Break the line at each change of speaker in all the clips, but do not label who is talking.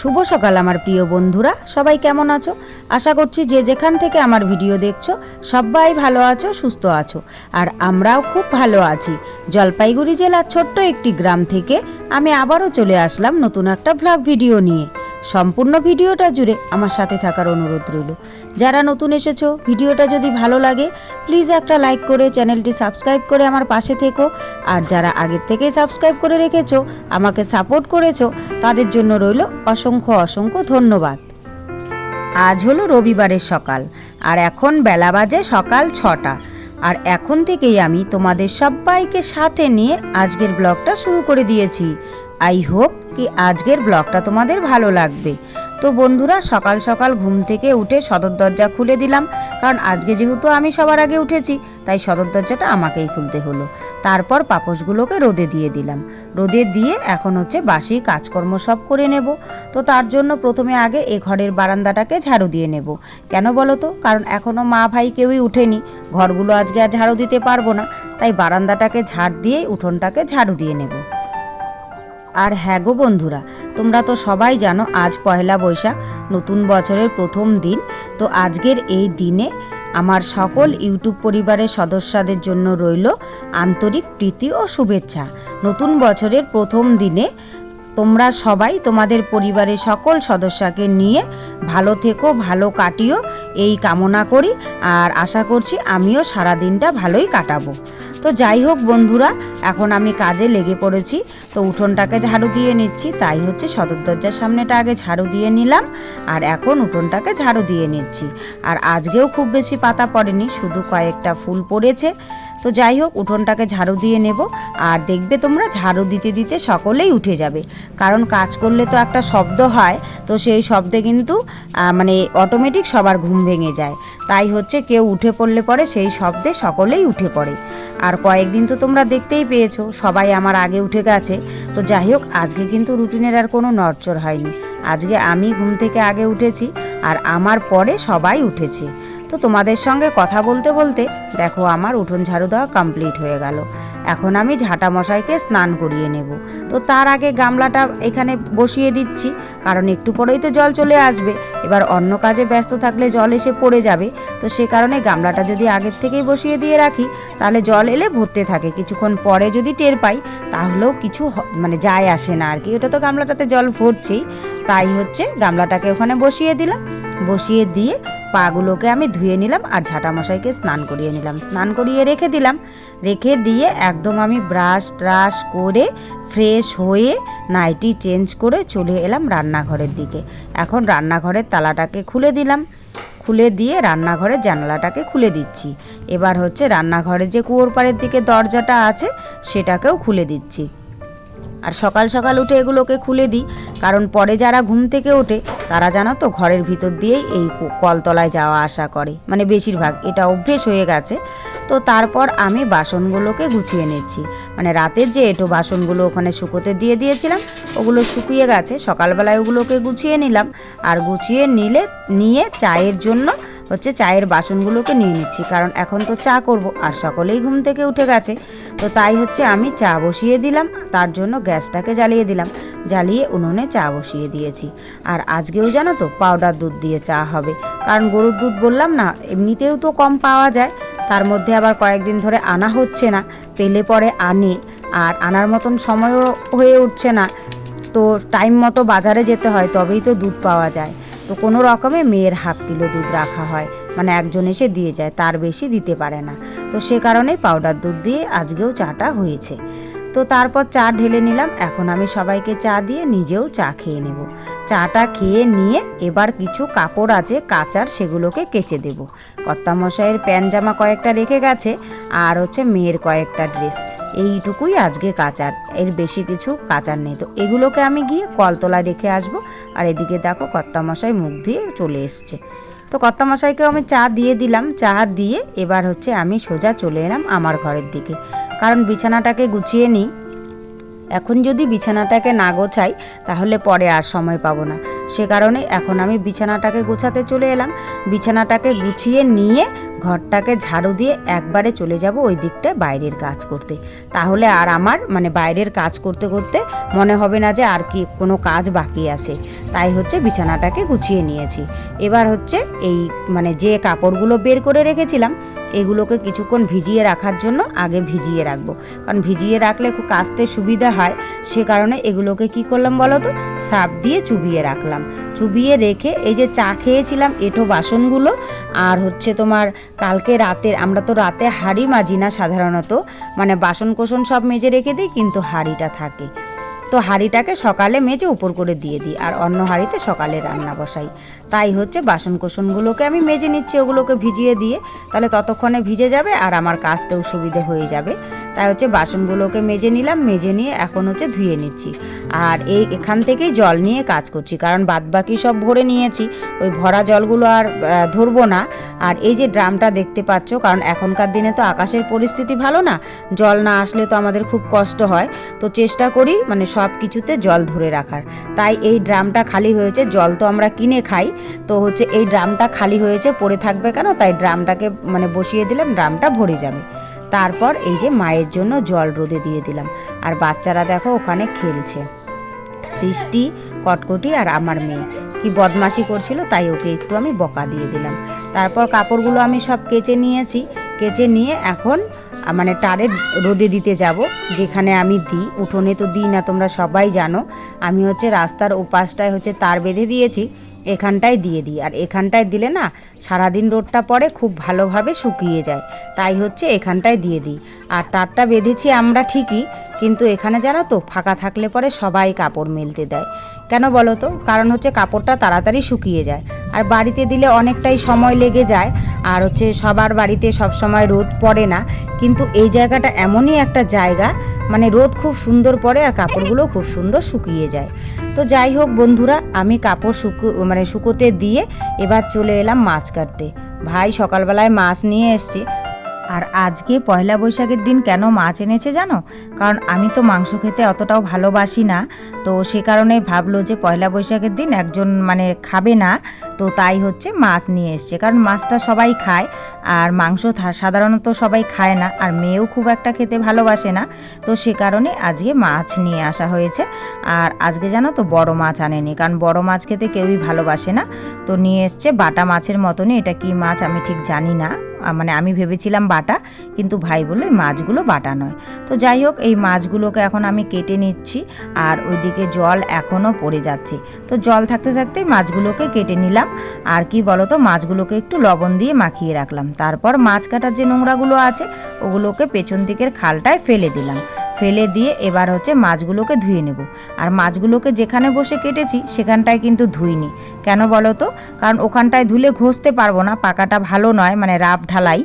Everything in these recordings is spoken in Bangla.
শুভ সকাল আমার প্রিয় বন্ধুরা। সবাই কেমন আছো? আশা করছি যে যেখান থেকে আমার ভিডিও দেখছ, সবাই ভালো আছো, সুস্থ আছো। আর আমরাও খুব ভালো আছি। জলপাইগুড়ি জেলার ছোট্ট একটি গ্রাম থেকে আমি আবারও চলে আসলাম নতুন একটা ভ্লগ ভিডিও নিয়ে। সম্পূর্ণ ভিডিওটা জুড়ে আমার সাথে থাকার অনুরোধ রইল। যারা নতুন এসেছ, ভিডিওটা যদি ভালো লাগে প্লিজ একটা লাইক করে চ্যানেলটি সাবস্ক্রাইব করে আমার পাশে থেকো। আর যারা আগের থেকেই সাবস্ক্রাইব করে রেখেছো, আমাকে সাপোর্ট করেছ, তাদের জন্য রইল অসংখ্য অসংখ্য ধন্যবাদ। আজ হলো রবিবারের সকাল, আর এখন বেলা বাজে সকাল ছটা। আর এখন থেকেই আমি তোমাদের সবাইকে সাথে নিয়ে আজকের ব্লগটা শুরু করে দিয়েছি। আই হোপ কি আজকের ব্লগটা তোমাদের ভালো লাগবে। তো বন্ধুরা, সকাল সকাল ঘুম থেকে উঠে সদর দরজা খুলে দিলাম, কারণ আজকে যেহেতু আমি সবার আগে উঠেছি, তাই সদর দরজাটা আমাকেই খুলতে হলো। তারপর পাপোশগুলোকে রোদে দিয়ে দিলাম। রোদে দিয়ে এখন হচ্ছে বাসি কাজকর্ম সব করে নেব। তো তার জন্য প্রথমে আগে এ ঘরের বারান্দাটাকে ঝাড়ু দিয়ে নেব। কেন বলো তো? কারণ এখনও মা ভাই কেউই উঠেনি। ঘরগুলো আজকে আর ঝাড়ু দিতে পারব না। তাই বারান্দাটাকে ঝাড় দিয়েই উঠোনটাকে ঝাড়ু দিয়ে নেব। আর হ্যাঁ গো বন্ধুরা, তোমরা তো সবাই জানো আজ পয়লা বৈশাখ, নতুন বছরের প্রথম দিন। তো আজকের এই দিনে আমার সকল ইউটিউব পরিবারের সদস্যদের জন্য রইল আন্তরিক প্রীতি ও শুভেচ্ছা। নতুন বছরের প্রথম দিনে তোমরা সবাই তোমাদের পরিবারের সকল সদস্যকে নিয়ে ভালো থেকো, ভালো কাটিও, এই কামনা করি। আর আশা করছি আমিও সারা দিনটা ভালোই কাটাবো। তো যাই হোক বন্ধুরা, এখন আমি কাজে লেগে পড়েছি। তো উঠোনটাকে ঝাড়ু দিয়ে নিচ্ছি। তাই হচ্ছে সদর দরজার সামনেটা আগে ঝাড়ু দিয়ে নিলাম। আর এখন উঠোনটাকে ঝাড়ু দিয়ে নিচ্ছি। আর আজকেও খুব বেশি পাতা পড়েনি, শুধু কয়েকটা ফুল পড়েছে। তো যাই হোক, উঠোনটাকে ঝাড়ু দিয়ে নেব। আর দেখবে তোমরা, ঝাড়ু দিতে দিতে সকলেই উঠে যাবে। কারণ কাজ করলে তো একটা শব্দ হয়, তো সেই শব্দে কিন্তু মানে অটোমেটিক সবার ঘুম ভেঙে যায়। তাই হচ্ছে কেউ উঠে পড়লে পরে সেই শব্দে সকলেই উঠে পড়ে। আর কয়েকদিন তো তোমরা দেখতেই পেয়েছ, সবাই আমার আগে উঠে গেছে। তো যাই হোক, আজকে কিন্তু রুটিনের আর কোনো নড়চড় হয়নি। আজকে আমি ঘুম থেকে আগে উঠেছি, আর আমার পরে সবাই উঠেছে। তো তোমাদের সঙ্গে কথা বলতে বলতে দেখো আমার উঠোন ঝাড়ু দেওয়া কমপ্লিট হয়ে গেল। এখন আমি ঝাঁটা মশাইকে স্নান করিয়ে নেব। তো তার আগে গামলাটা এখানে বসিয়ে দিচ্ছি, কারণ একটু পরেই তো জল চলে আসবে। এবার অন্য কাজে ব্যস্ত থাকলে জল এসে পড়ে যাবে। তো সে কারণে গামলাটা যদি আগের থেকেই বসিয়ে দিয়ে রাখি, তাহলে জল এলে ভরতে থাকে। কিছুক্ষণ পরে যদি টের পাই, তাহলেও কিছু মানে যায় আসে না আর কি। ওটা তো গামলাটাতে জল ভরছেই। তাই হচ্ছে গামলাটাকে ওখানে বসিয়ে দিলাম। বসিয়ে দিয়ে পাগুলোকে আমি ধুয়ে নিলাম আর ঝাঁটা মশাইকে স্নান করিয়ে নিলাম। স্নান করিয়ে রেখে দিলাম। রেখে দিয়ে একদম আমি ব্রাশ ট্রাশ করে ফ্রেশ হয়ে নাইটি চেঞ্জ করে চলে এলাম রান্নাঘরের দিকে। এখন রান্নাঘরের তালাটাকে খুলে দিলাম। খুলে দিয়ে রান্নাঘরের জানলাটাকে খুলে দিচ্ছি। এবার হচ্ছে রান্নাঘরে যে কুয়োর পাড়ের দিকে দরজাটা আছে, সেটাকেও খুলে দিচ্ছি। আর সকাল সকাল উঠে এগুলোকে খুলে দিই, কারণ পরে যারা ঘুম থেকে ওঠে, তারা জানো তো ঘরের ভিতর দিয়েই এই কলতলায় যাওয়া আসা করে। মানে বেশিরভাগ, এটা অভ্যেস হয়ে গেছে। তো তারপর আমি বাসনগুলোকে গুছিয়ে নিচ্ছি। মানে রাতের যে এটো বাসনগুলো ওখানে শুকোতে দিয়ে দিয়েছিলাম, ওগুলো শুকিয়ে গেছে। সকালবেলায় ওগুলোকে গুছিয়ে নিলাম। আর গুছিয়ে নিলে, নিয়ে চায়ের জন্য হচ্ছে চায়ের বাসনগুলোকে নিয়ে নিচ্ছি, কারণ এখন তো চা করব আর সকলেই ঘুম থেকে উঠে গেছে। তো তাই হচ্ছে আমি চা বসিয়ে দিলাম, তার জন্য গ্যাসটাকে জ্বালিয়ে দিলাম। জ্বালিয়ে উনুনে চা বসিয়ে দিয়েছি। আর আজকেও জানো তো পাউডার দুধ দিয়ে চা হবে। কারণ গরুর দুধ বললাম না, এমনিতেও তো কম পাওয়া যায়। তার মধ্যে আবার কয়েকদিন ধরে আনা হচ্ছে না, পেলে পরে আনে। আর আনার মতন সময়ও হয়ে উঠছে না। তো টাইম মতো বাজারে যেতে হয়, তবেই তো দুধ পাওয়া যায়। তো কোনো রকমে মেয়ের হাফ কিলো দুধ রাখা হয়। মানে একজন এসে দিয়ে যায়, তার বেশি দিতে পারে না। তো সে কারণে পাউডার দুধ দিয়ে আজকেও চাটা হয়েছে। তো তারপর চা ঢেলে নিলাম। এখন আমি সবাইকে চা দিয়ে নিজেও চা খেয়ে নেব। চাটা খেয়ে নিয়ে এবার কিছু কাপড় আছে, কাচার, সেগুলোকে কেচে দেব। কর্তামশাইয়ের প্যান্ট জামা কয়েকটা রেখে গেছে আর হচ্ছে মেয়ের কয়েকটা ড্রেস। এইটুকুই আজকে কাচার, এর বেশি কিছু কাচার নেই। তো এগুলোকে আমি গিয়ে কলতলায় রেখে আসব। আর এদিকে দেখো কর্তামশাই মুখ দিয়ে চলে এসছে। তো কর্তামশাইকেও আমি চা দিয়ে দিলাম। চা দিয়ে এবার হচ্ছে আমি সোজা চলে এলাম আমার ঘরের দিকে। কারণ বিছানাটাকে গুছিয়ে নিই। এখন যদি বিছানাটাকে না গোছাই, তাহলে পরে আর সময় পাবো না। সে কারণে এখন আমি বিছানাটাকে গোছাতে চলে এলাম। বিছানাটাকে গুছিয়ে নিয়ে ঘরটাকে ঝাড়ু দিয়ে একবারে চলে যাব ওই দিকটায় বাইরের কাজ করতে। তাহলে আর আমার মানে বাইরের কাজ করতে করতে মনে হবে না যে আর কি কোনো কাজ বাকি আছে। তাই হচ্ছে বিছানাটাকে গুছিয়ে নিয়েছি। এবার হচ্ছে এই মানে যে কাপড়গুলো বের করে রেখেছিলাম এগুলোকে কিছুক্ষণ ভিজিয়ে রাখার জন্য আগে ভিজিয়ে রাখব। কারণ ভিজিয়ে রাখলে খুব কাচতে সুবিধা হয়। সে কারণে এগুলোকে কি করলাম বলো তো? সার্ফ দিয়ে চুবিয়ে রাখলাম। চুবিয়ে রেখে এই যে চা খেয়েছিলাম এঁটো বাসনগুলো, আর হচ্ছে তোমার কালকে রাতের, আমরা তো রাতে হাঁড়ি মাজি না সাধারণত মানে বাসন কোসন সব মেজে রেখে দিই, কিন্তু হাঁড়িটা থাকে। তো হাঁড়িটাকে সকালে মেজে উপর করে দিয়ে দিই আর অন্য হাঁড়িতে সকালে রান্না বসাই। তাই হচ্ছে বাসন কোসনগুলোকে আমি মেজে নিচ্ছি, ওগুলোকে ভিজিয়ে দিয়ে। তাহলে ততক্ষণে ভিজে যাবে আর আমার কাজতেও সুবিধে হয়ে যাবে। তাই হচ্ছে বাসনগুলোকে মেজে নিলাম, মেজে নিয়ে এখন হচ্ছে ধুয়ে নিচ্ছি। আর এই এখান থেকেই জল নিয়ে কাজ করছি, কারণ বাদবাকি সব ভরে নিয়েছি। ওই ভরা জলগুলো আর ধরবো না। আর এই যে ড্রামটা দেখতে পাচ্ছ, কারণ এখনকার দিনে তো আকাশের পরিস্থিতি ভালো না, জল না আসলে তো আমাদের খুব কষ্ট হয়। তো চেষ্টা করি মানে সব কিছুতে জল ধরে রাখার। তাই এই ড্রামটা খালি হয়েছে, জল তো আমরা কিনে খাই। তো হচ্ছে এই ড্রামটা খালি হয়েছে, পড়ে থাকবে কেন? তাই ড্রামটাকে মানে বসিয়ে দিলাম, ড্রামটা ভরে যাবে। তারপর এই যে মায়ের জন্য জল রোদে দিয়ে দিলাম। আর বাচ্চারা দেখো ওখানে খেলছে। সৃষ্টি, কটকটি আর আমার মেয়ে। কি বদমাশি করছিল, তাই ওকে একটু আমি বকা দিয়ে দিলাম। তারপর কাপড়গুলো আমি সব কেচে নিয়েছি। কেচে নিয়ে এখন মানে টারে রোদে দিতে যাব, যেখানে আমি দিই। উঠোনে তো দিই না, তোমরা সবাই জানো। আমি হচ্ছে রাস্তার ওপাশটায় হচ্ছে তার বেঁধে দিয়েছি, এখানটায় দিয়ে দিই। আর এখানটায় দিলে না, সারাদিন রোদটা পরে খুব ভালোভাবে শুকিয়ে যায়। তাই হচ্ছে এখানটায় দিয়ে দিই। আর তারটা বেঁধেছি আমরা ঠিকই, কিন্তু এখানে জানো তো, ফাঁকা থাকলে পরে সবাই কাপড় মেলতে দেয়। কেন বলো তো? কারণ হচ্ছে কাপড়টা তাড়াতাড়ি শুকিয়ে যায়। আর বাড়িতে দিলে অনেকটাই সময় লেগে যায়। আর হচ্ছে সবার বাড়িতে সব সময় রোদ পড়ে না। কিন্তু এই জায়গাটা এমনই একটা জায়গা মানে রোদ খুব সুন্দর পড়ে আর কাপড়গুলো খুব সুন্দর শুকিয়ে যায়। তো যাই হোক বন্ধুরা, আমি কাপড় শুকো মানে শুকোতে দিয়ে এবার চলে এলাম মাছ কাটতে। ভাই সকালবেলায় মাছ নিয়ে এসছি। আর আজকে পয়লা বৈশাখের দিন কেন মাছ এনেছে জানো? কারণ আমি তো মাংস খেতে অতটাও ভালোবাসি না। তো সে কারণে ভাবলো যে পয়লা বৈশাখের দিন একজন মানে খাবে না। তো তাই হচ্ছে মাছ নিয়ে এসছে। কারণ মাছটা সবাই খায় আর মাংস সাধারণত সবাই খায় না। আর মেয়েও খুব একটা খেতে ভালোবাসে না। তো সে কারণে আজকে মাছ নিয়ে আসা হয়েছে। আর আজকে জানো তো বড় মাছ আনেনি। কারণ বড় মাছ খেতে কেউই ভালোবাসে না। তো নিয়ে এসছে বাটা মাছের মতনই। এটা কি মাছ আমি ঠিক জানি না। মানে আমি ভেবেছিলাম বাটা, কিন্তু ভাই বলল, এই মাছগুলো বাটা নয়। তো যাই হোক, এই মাছগুলোকে এখন আমি কেটে নিচ্ছি, আর ওইদিকে জল এখনও পড়ে যাচ্ছে। তো জল থাকতে থাকতেই মাছগুলোকে কেটে নিলাম, আর কি বলতো, মাছগুলোকে একটু লবণ দিয়ে মাখিয়ে রাখলাম। তারপর মাছ কাটার যে নোংরাগুলো আছে, ওগুলোকে পেছন দিকের খালটায় ফেলে দিলাম। ফেলে দিয়ে এবার হচ্ছে মাছগুলোকে ধুয়ে নেব। আর মাছগুলোকে যেখানে বসে কেটেছি, সেখানটায় কিন্তু ধুইনি। কেন বলো তো কারণ ওখানটায় ধুলে ঘষতে পারব না, পাকাটা ভালো নয় মানে রাফ ঢালাই।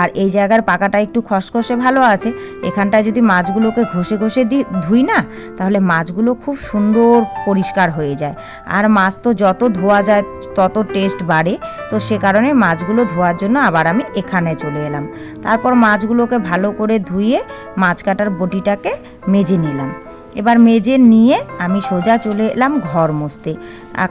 আর এই জায়গার পাকাটা একটু খসখসে ভালো আছে। এখানটায় যদি মাছগুলোকে ঘষে ঘষে দি ধুই না, তাহলে মাছগুলো খুব সুন্দর পরিষ্কার হয়ে যায়। আর মাছ তো যত ধোয়া যায়, তত টেস্ট বাড়ে। তো সে কারণে মাছগুলো ধোয়ার জন্য আবার আমি এখানে চলে এলাম। তারপর মাছগুলোকে ভালো করে ধুয়ে মাছ কাটার বটিটাকে মেজে নিলাম এবার মেজে নিয়ে আমি সোজা চলে এলাম ঘর মুছতে।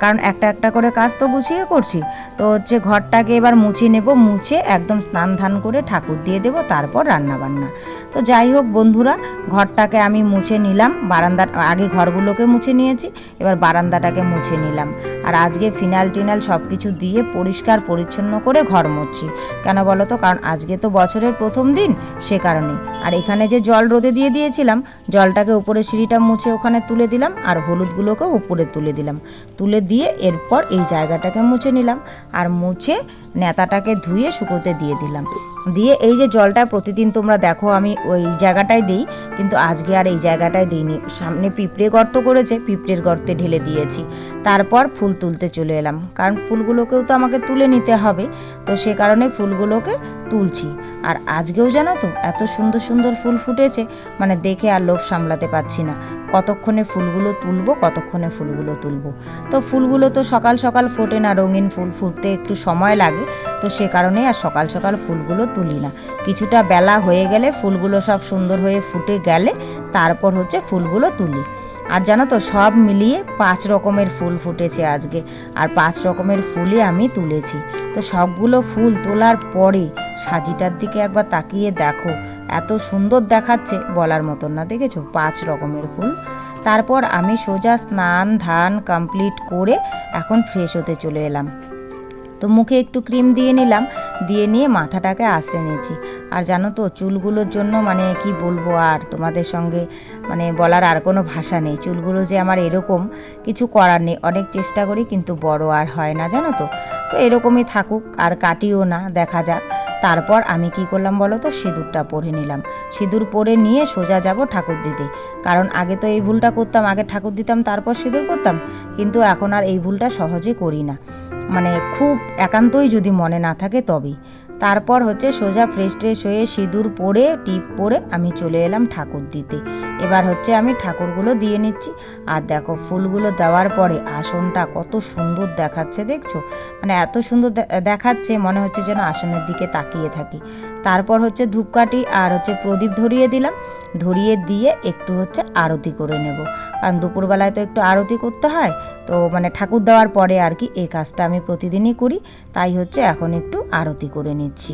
কারণ একটা একটা করে কাজ তো গুছিয়ে করছি। তো হচ্ছে ঘরটাকে এবার মুছে নেব, মুছে একদম স্নান ধান করে ঠাকুর দিয়ে দেব, তারপর রান্না বান্না তো যাই হোক বন্ধুরা, ঘরটাকে আমি মুছে নিলাম বারান্দা আগে ঘরগুলোকে মুছে নিয়েছি, এবার বারান্দাটাকে মুছে নিলাম। আর আজকে ফিনাল টিনাল সব কিছু দিয়ে পরিষ্কার পরিচ্ছন্ন করে ঘর মুছছি। কেন বলো তো? কারণ আজকে তো বছরের প্রথম দিন, সে কারণে। আর এখানে যে জল রোদে দিয়ে দিয়েছিলাম, জলটাকে উপরে সিঁড়িটা মুছে ওখানে তুলে দিলাম আর হলুদগুলোকে উপরে তুলে দিলাম। তুলে দিয়ে এরপর এই জায়গাটাকে মুছে নিলাম। আর মুছে নেতাটাকে ধুয়ে শুকোতে দিয়ে দিলাম। দিয়ে এই যে জলটা প্রতিদিন তোমরা দেখো, আমি ওই জায়গাটায় দিই, কিন্তু আজকে আর এই জায়গাটায় দিইনি। সামনে পিঁপড়ে গর্ত করেছে, পিঁপড়ের গর্তে ঢেলে দিয়েছি। তারপর ফুল তুলতে চলে এলাম। কারণ ফুলগুলোকেও তো আমাকে তুলে নিতে হবে, তো সে কারণে ফুলগুলোকে তুলছি। আর আজকেও জানো তো, এত সুন্দর সুন্দর ফুল ফুটেছে মানে দেখে আর লোভ সামলাতে পারছি না। কতক্ষণে ফুলগুলো তুলবো, কতক্ষণে ফুলগুলো তুলবো। তো ফুলগুলো তো সকাল সকাল ফোটে না, রঙিন ফুল ফুটতে একটু সময় লাগে। তো সে কারণেই আর সকাল সকাল ফুলগুলো তুলি না। কিছুটা বেলা হয়ে গেলে ফুলগুলো সব সুন্দর হয়ে ফুটে গেলে তারপর হচ্ছে ফুলগুলো তুলি। আর জানো তো, সব মিলিয়ে পাঁচ রকমের ফুল ফুটেছে আজকে। আর পাঁচ রকমের ফুলই আমি তুলেছি। তো সবগুলো ফুল তোলার পরে সাজিটার দিকে একবার তাকিয়ে দেখো। এত সুন্দর দেখাচ্ছে বলার মতন না, দেখেছ? পাঁচ রকমের ফুল। তারপর আমি সোজা স্নান, ধান কমপ্লিট করে এখন ফ্রেশ হতে চলে এলাম। তো মুখে একটু ক্রিম দিয়ে নিলাম, দিয়ে নিয়ে মাথাটাকে আশ্রে নিয়েছি। আর জানো তো, চুলগুলোর জন্য মানে কি বলব আর, তোমাদের সঙ্গে মানে বলার আর কোনো ভাষা নেই। চুলগুলো যে আমার এরকম, কিছু করার নেই। অনেক চেষ্টা করি, কিন্তু বড় আর হয় না, জানো তো? তো এরকমই থাকুক, আর কাটিও না, দেখা যাক। তারপর আমি কি করলাম বলো তো? সিঁদুরটা পরে নিলাম। সিঁদুর পরে নিয়ে সোজা যাব ঠাকুর দিতে। কারণ আগে তো এই ভুলটা করতাম, আগে ঠাকুর দিতাম, তারপর সিঁদুর করতাম। কিন্তু এখন আর এই ভুলটা সহজে করি না। মানে খুব একান্তই যদি মনে না থাকে তবেই। তারপর হচ্ছে সোজা ফ্রেশ ট্রেশ হয়ে সিঁদুর পরে, টিপ পরে আমি চলে এলাম ঠাকুর দিতে। এবার হচ্ছে আমি ঠাকুরগুলো দিয়ে নিচ্ছি। আর দেখো ফুলগুলো দেওয়ার পরে আসনটা কত সুন্দর দেখাচ্ছে, দেখছ? মানে এত সুন্দর দেখাচ্ছে, মনে হচ্ছে যেন আসনের দিকে তাকিয়ে থাকি। তারপর হচ্ছে ধূপকাঠি আর হচ্ছে প্রদীপ ধরিয়ে দিলাম। ধরিয়ে দিয়ে একটু হচ্ছে আরতি করে নেব। কারণ দুপুরবেলায় তো একটু আরতি করতে হয়, তো মানে ঠাকুর দেওয়ার পরে আর কি এই কাজটা আমি প্রতিদিনই করি। তাই হচ্ছে এখন একটু আরতি করে নিচ্ছি।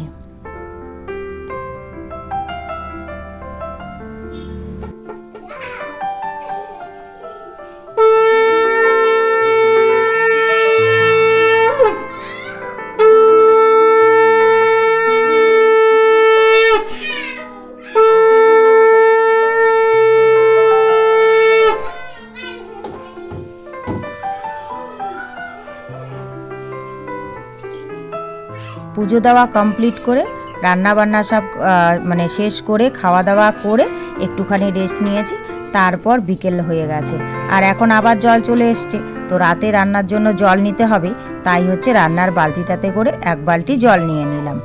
পুজো দেওয়া কমপ্লিট করে রান্না বান্না সব মানে শেষ করে, খাওয়া দাওয়া করে একটুখানি রেস্ট নিয়েছি, তারপর বিকেল হয়ে গেছে। আর এখন আবার জল চলে এসছে। তো রাতে রান্নার জন্য জল নিতে হবে, তাই হচ্ছে রান্নার বালতিটাতে করে এক বালতি জল নিয়ে নিলাম।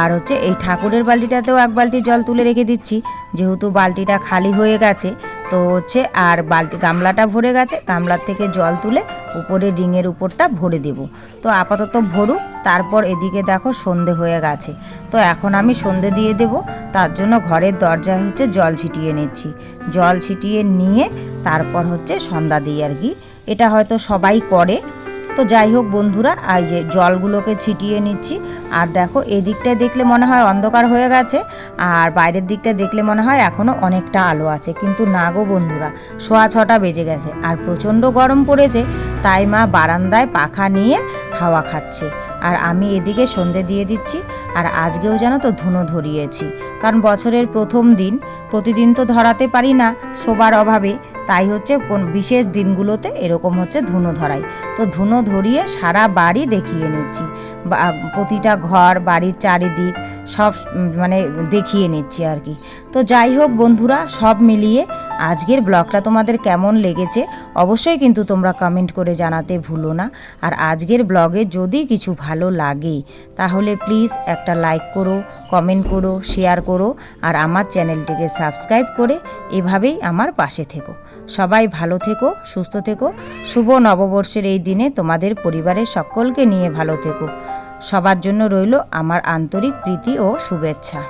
আর হচ্ছে এই ঠাকুরের বালতিটাতেও এক বালতি জল তুলে রেখে দিচ্ছি, যেহেতু বালতিটা খালি হয়ে গেছে, তো হচ্ছে আর বালতি, গামলাটা ভরে গেছে, গামলার থেকে জল তুলে উপরে রিংয়ের উপরটা ভরে দেব। তো আপাতত ভরুক, তারপর এদিকে দেখো সন্ধে হয়ে গেছে। তো এখন আমি সন্ধে দিয়ে দেব, তার জন্য ঘরের দরজায় হচ্ছে জল ছিটিয়ে নিচ্ছি। জল ছিটিয়ে নিয়ে তারপর হচ্ছে সন্ধ্যা দিই আর কি এটা হয়তো সবাই করে। তো যাই হোক বন্ধুরা, এই যে জলগুলোকে ছিটিয়ে নিচ্ছি। আর দেখো, এদিকটায় দেখলে মনে হয় অন্ধকার হয়ে গেছে, আর বাইরের দিকটা দেখলে মনে হয় এখনও অনেকটা আলো আছে। কিন্তু না গো বন্ধুরা, সোয়া ছটা বেজে গেছে, আর প্রচণ্ড গরম পড়েছে, তাই মা বারান্দায় পাখা নিয়ে হাওয়া খাচ্ছে। আর আমি এদিকে সন্ধে দিয়ে দিচ্ছি, আর আজকেও যেন তো ধুনো ধরিয়েছি। কারণ বছরের প্রথম দিন, প্রতিদিন তো ধরাতে পারি না শোবার অভাবে, তাই হচ্ছে কোন বিশেষ দিনগুলোতে এরকম হচ্ছে ধুনো ধরাই। তো ধুনো ধরিয়ে সারা বাড়ি দেখিয়ে নিচ্ছি। প্রতিটা ঘর, বাড়ির চারিদিক সব মানে দেখিয়ে নিচ্ছি আর কি। তো যাই হোক বন্ধুরা, সব মিলিয়ে আজকের ব্লগটা তোমাদের কেমন লেগেছে অবশ্যই কিন্তু তোমরা কমেন্ট করে জানাতে ভুলো না। আর আজকের ব্লগে যদি কিছু ভালো লাগে, তাহলে প্লিজ একটা লাইক করো কমেন্ট করো শেয়ার করো, আর আমার চ্যানেলটিকে সাবস্ক্রাইব করে এভাবেই আমার পাশে থেকো। সবাই ভালো থেকো, সুস্থ থেকো। শুভ নববর্ষের এই দিনে তোমাদের পরিবারের সকলকে নিয়ে ভালো থেকো। সবার জন্য রইল আমার আন্তরিক প্রীতি ও শুভেচ্ছা।